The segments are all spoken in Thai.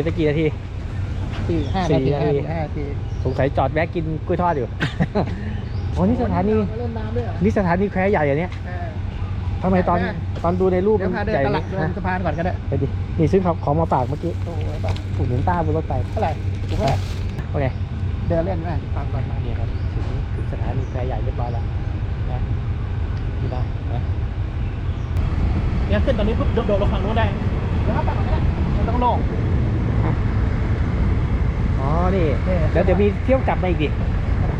นตะกี่นาที สี่ห้าสี่นาทีนาที ห้านาทีสงสัยจอดแวะกินกล้วยทอดอยู่อ๋อนี่สถานีเล่นน้ำด้วยเหรอนี่สถานีแควใหญ่อย่างเนี้ยเออทำไมตอนแม่ตอนดูในรูปเดี๋ยวพาเดินใหญ่ตลาดเดิฮะนสะพานก่อนก็ได้ ไปดินี่ซื้อของของมาฝากเมื่อกี้โอ้ยป่ะอุดหนุนต้าบนรถไฟเท่าไหร่ถูกไหมโอเค เดินเล่นไหมฟังก่อนมานี่ครับถึงถึงสถานีแควใหญ่เรียบร้อยแล้วนะดูได้นะเนี่ยขึ้นตอนนี้ปุ๊บโดดลงฝั่งนู้นได้เดี๋ยวเอาไปก่อนก็ได้มันต้องโล่ง อ๋อนี่นี่แล้วเดี๋ยวมีเที่ยวกลับมาอีกดิ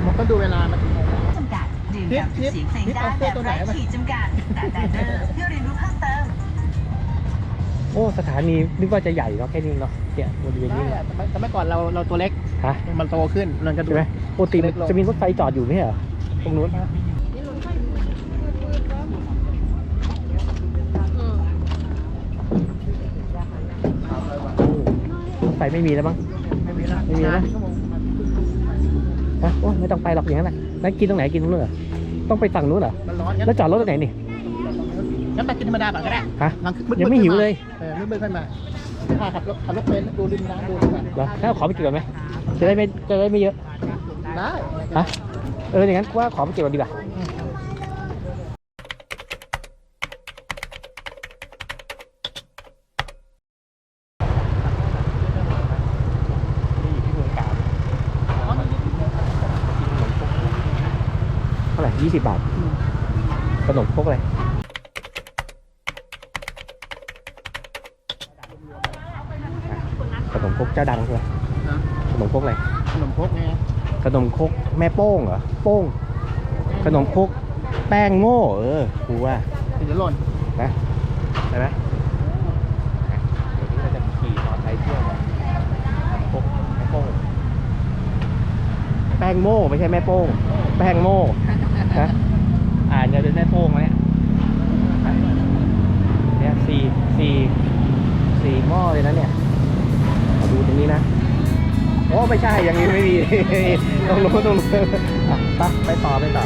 มันก็ดูเวลามาถึงโมงแล้วจำกัดดื่มกับทิปเสียงเพลงทิปได้เอาเสื้แบอบตัวไหนไร้มาขีดจำกัดแต่แต่เดอร์เพื่อเรียนรู้เพิ่มเติมโอ้สถานีนึกว่าจะใหญ่เนาะแค่นี้เนาะเนี่ยบริเวณได้นี้อะแต่ไม่แต่เมื่อก่อนเราเราตัวเล็กฮะมันโตขึ้นมันก็ดูใช่ไหมปกติมันเล็กลงจะมีรถไฟจอดอยู่ไม่ใช่เหรอตรงนู้นรถไฟไม่มีแล้วมั้ง ไม่มีแล้วไม่มีแล้วชั่วโมงประมาณฮะโอ้ไม่ต้องไปหรอกอย่างนั้นน่ะแล้วกินตรงไหนกินตรงนู้นเหรอต้องไปฝั่งนู้นเหรอมันร้อนงั้นแล้วจอดรถตรงไหนนี่งั้นไปกินธรรมดาก่อนก็ได้ฮะหลังยังไม่หิวเลยเออมืดๆค่อยมาเดี๋ยวพาขับรถขับรถเป็นดูริมน้ำดูดีกว่าเหรอถ้าขอไปกินก่อนไหมจะได้ไม่จะได้ไม่เยอะได้ฮะเอออย่างนั้นกูว่าขอไปเก็บก่อนดีกว่า ยี่สิบบาท ขนมพวกอะไรขนมพกเจ้าดังใช่ไหมขนมพกอะไร ขนมพกไงขนมคกแม่โป้งเหรอ โป้ง ขนมคกแป้งโง่เออกูว่าจะหล่นนะใช่ไหมเดี๋ยวนี้เราจะขี่มออร์ไซเที่กมแป้งโม่ไม่ใช่แม่โป้ง แป้งโม่ นะอ่านจะเป็นแม่โป้งไหมเนี่ยเนี่ยสี่สี่สี่หม้อเลยนะเนี่ยมาดูตรงนี้นะโอ้ไม่ใช่อย่างนี้ไม่มีต้องรู้ต้องรู้ไปต่อไปต่อ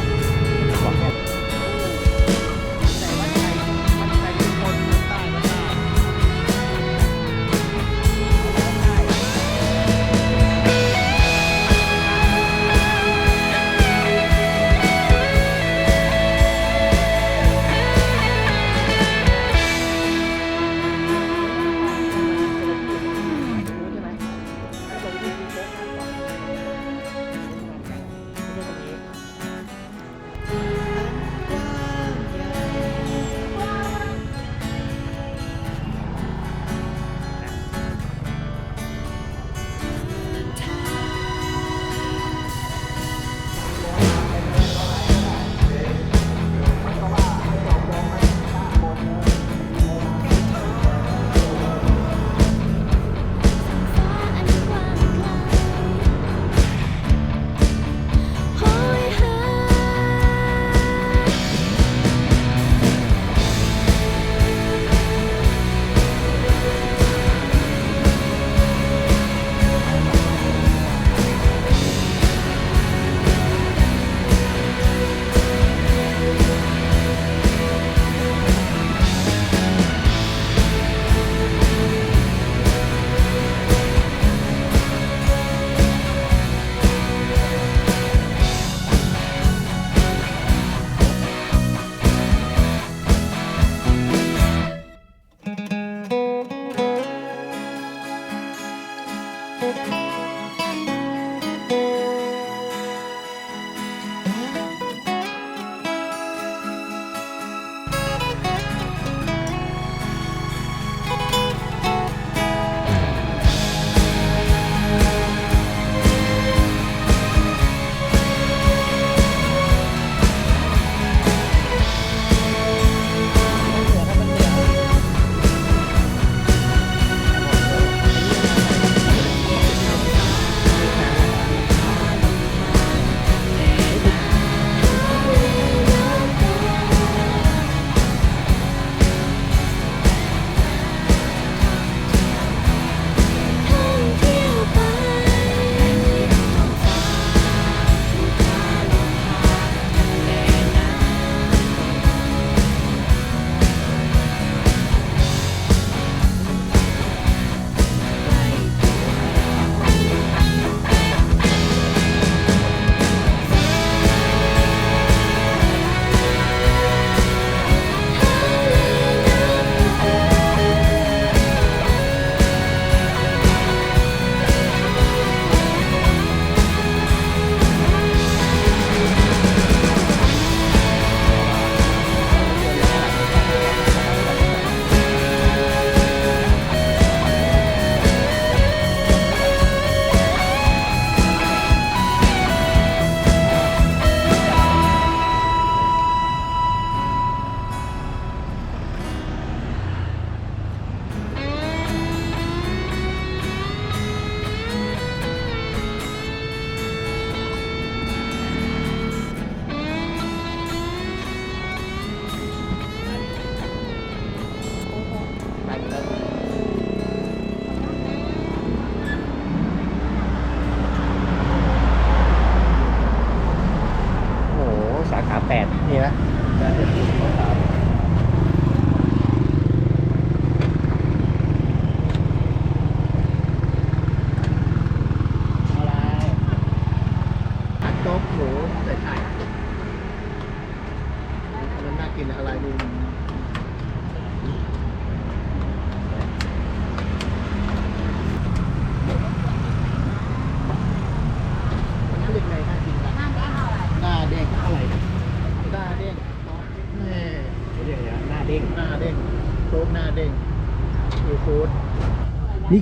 Dahil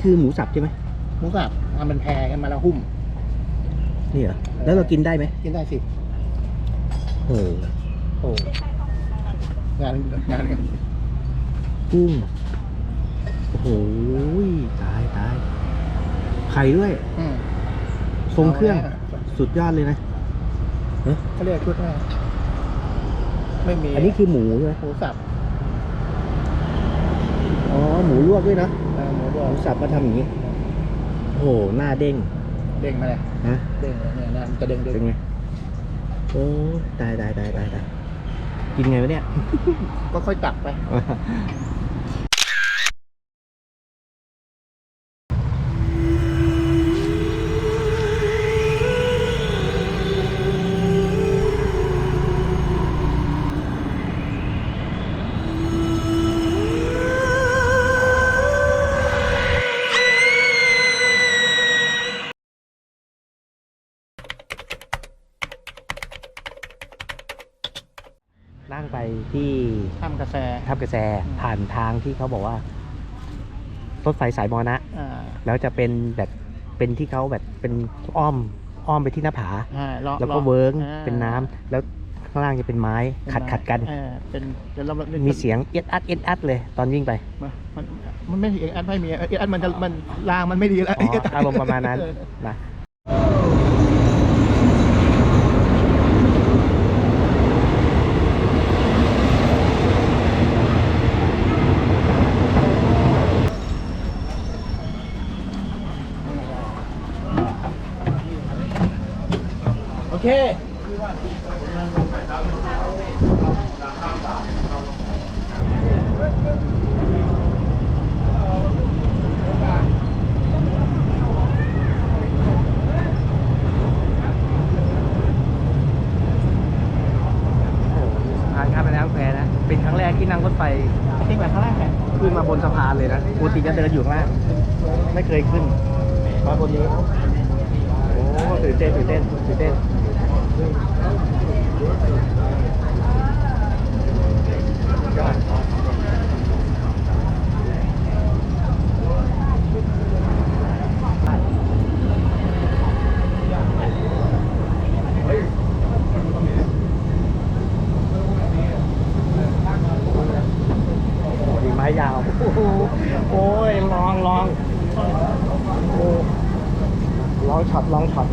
คือหมูสับใช่ไหมหมูสับเอามันแพรกันมาแล้วหุ้ม นี่เหรอแล้วเรากินได้ไหมกินได้สิโอ้โอ้งานงานกันกุ้งโอ้โหตายตายไข่ด้วยอืมทรงเครื่องสุดยอดเลยนะเขาเรียกชุดว่าไม่มี อันนี้คือหมูใช่ไหมหมูสับ อ๋อ หมูลวกด้วยนะ เออหมูบหอกมูสับมาทำอย่างนี้ โอ้โห หน้าเด้ง เด้งมาเลยนะ เด้งเลยเนี่ยนะมันจะเด้งเด้เป็นงไง โอ้ตายตายตายตายตายกินไงวะเนี่ย ก็ค่อยตักไปนั่งไป กระแสผ่านทางที่เขาบอกว่ารถไฟสายมอนะอ่าแล้วจะเป็นแบบเป็นที่เขาแบบเป็นอ้อมอ้อมไปที่หน้าผา อ่าลองแล้วก็ลองเวิร์กอ่าเป็นน้ำแล้วข้างล่างจะเป็นไม้เป็นขัดไม้ขัดกัน เออเป็นเดี๋ยวเราเรามีเสียงเอ็ดอัดเอ็ดอัดเลยตอนวิ่งไป มันมันมันไม่เอ็ดไม่มีเอ็ดอัดมันจะมันรางมันไม่ดีแล้วอ๋ออารมณ์ประมาณนั้น เออนะ โอเค สะพานข้ามแม่น้ำแควนะ เป็นครั้งแรกที่นั่งรถไฟ ทิ้งไว้ข้างล่างแหละ ขึ้นมาบนสะพานเลยนะปกติจะเดินอยู่ข้างล่าง ไม่เคยขึ้นมาคนนี้ โอ้ตื่นเต้นตื่นเต้นตื่นเต้นยอดโอ้โหดีไม้ยาว โอ้โหโอ้ยลองลองโอ้ล องช็อตลองช็อต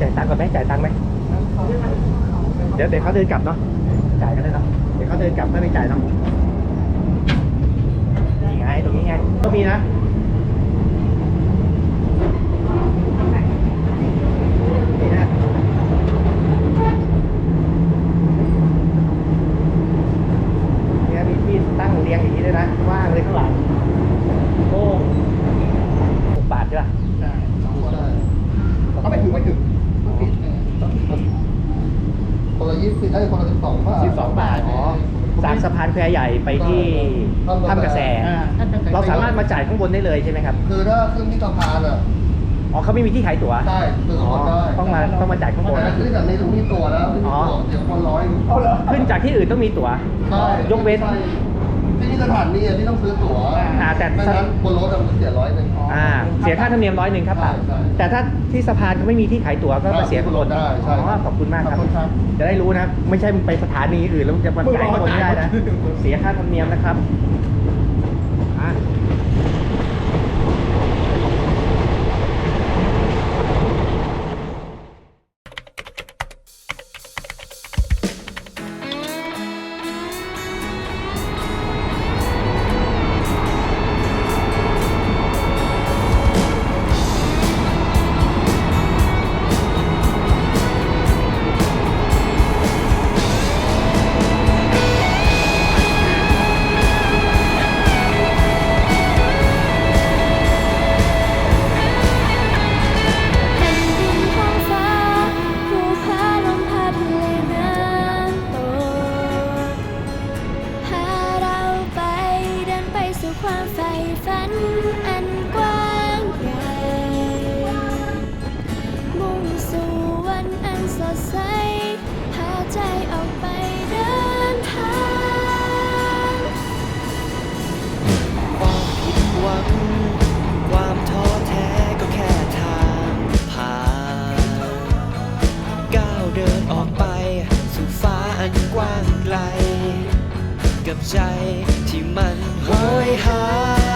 จ่ายตังค์ก่อนไหมจ่ายตังค์ไหมเดี๋ยวเดี๋ยวเขาเดินกลับเนาะจ่ายกันเลยเนาะเดี๋ยวเขาเดินกลับไม่ไปจ่ายเนาะนี่ไงตรงนี้ไงก็มีนะ นี่นะเนี่ยมีที่ตั้งเรียงอย่างนี้ด้วยนะ ว่างเลยข้างหลัง โอ้หกบาทใช่ป่ะ ได้สองก็ได้เขาไม่ถึงไม่ถึงไม่ผิดเออคนละยี่สิบไอ้ยคนละสิบสองบาท สิบสองบาท อ๋อจากสะพานแควใหญ่ ไปที่ถ้ำกระแส อ่าท่านกระแสเราสามารถมาจ่ายข้างบนได้เลยใช่ไหมครับ คือถ้าขึ้นที่สะพานอะอ๋อเขาไม่มีที่ขายตั๋วใช่ซื้ออ๋อคนได้ต้องมาต้องมาจ่ายข้างบน แต่ถ้าขึ้นจากนี้ถึงมีตัวแล้วไม่มีตัวเดี๋ยวคนร้อยขึ้นจากที่อื่นต้องมีตั๋ว ใช่ยกเว้น ที่นี่สถานีอะที่ต้องซื้อตั๋วอ่าแต่ ไม่งั้นบนรถอะมันเสียร้อยหนึ่ง อ่าเสียค่าธรรมเนียมร้อยหนึ่งครับใช่ใช่แต่ถ้าที่สะพานเขาไม่มีที่ขายตั๋วก็มาเสียข้างบนได้ใช่อ๋อขอบคุณมากครับ ขอบคุณครับ จะได้รู้นะไม่ใช่มึงไปสถานีอื่นแล้วมึงจะมาจ่ายข้างบนไม่ได้นะ เสียค่าธรรมเนียมนะครับอะ ความท้อแท้ก็แค่ทางผ่านก้าวเดินออกไป สู่ฟ้าอันกว้างไกล กับใจที่มันโหยหา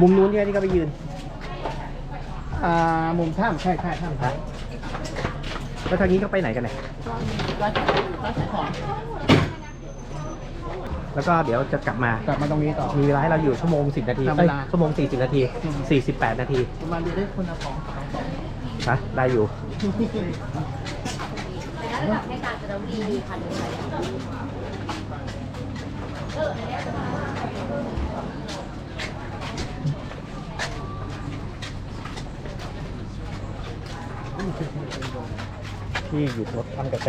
มุมนู้นที่ที่เขาไปยืน อ่า มุมถ้ำใช่ใช่ถ้ำฮะแล้วทางนี้ก็ไปไหนกันเนี่ยแล้วก็เดี๋ยวจะกลับมา กลับมาตรงนี้ต่อ มีเวลาให้เราอยู่ชั่วโมงสิบนาทีทำเวเอ้ยลาชั่วโมงสี่สิบนาทีอืมสี่สิบแปดนาที ประมาณนี้ได้คนละสองสองสองนะได้อยู่ ที่หยุดรถทำกระแส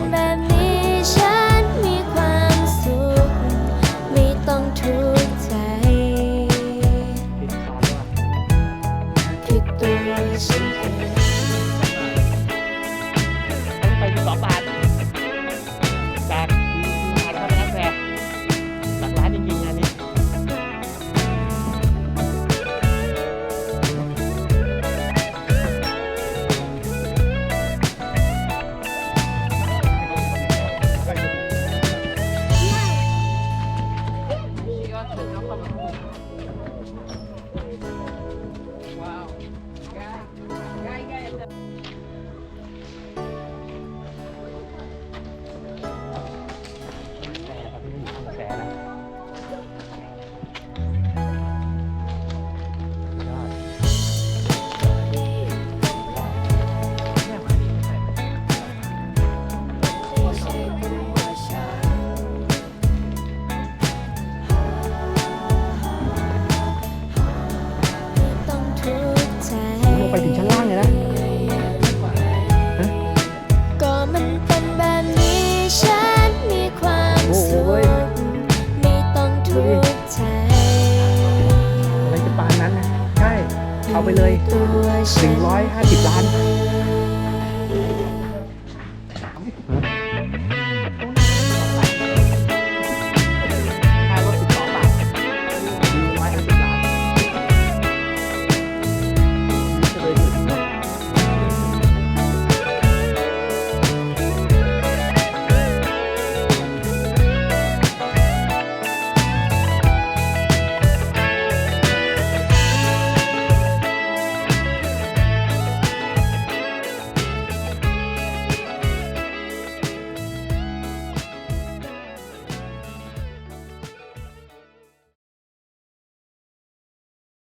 มัน ห้าสิบล้าน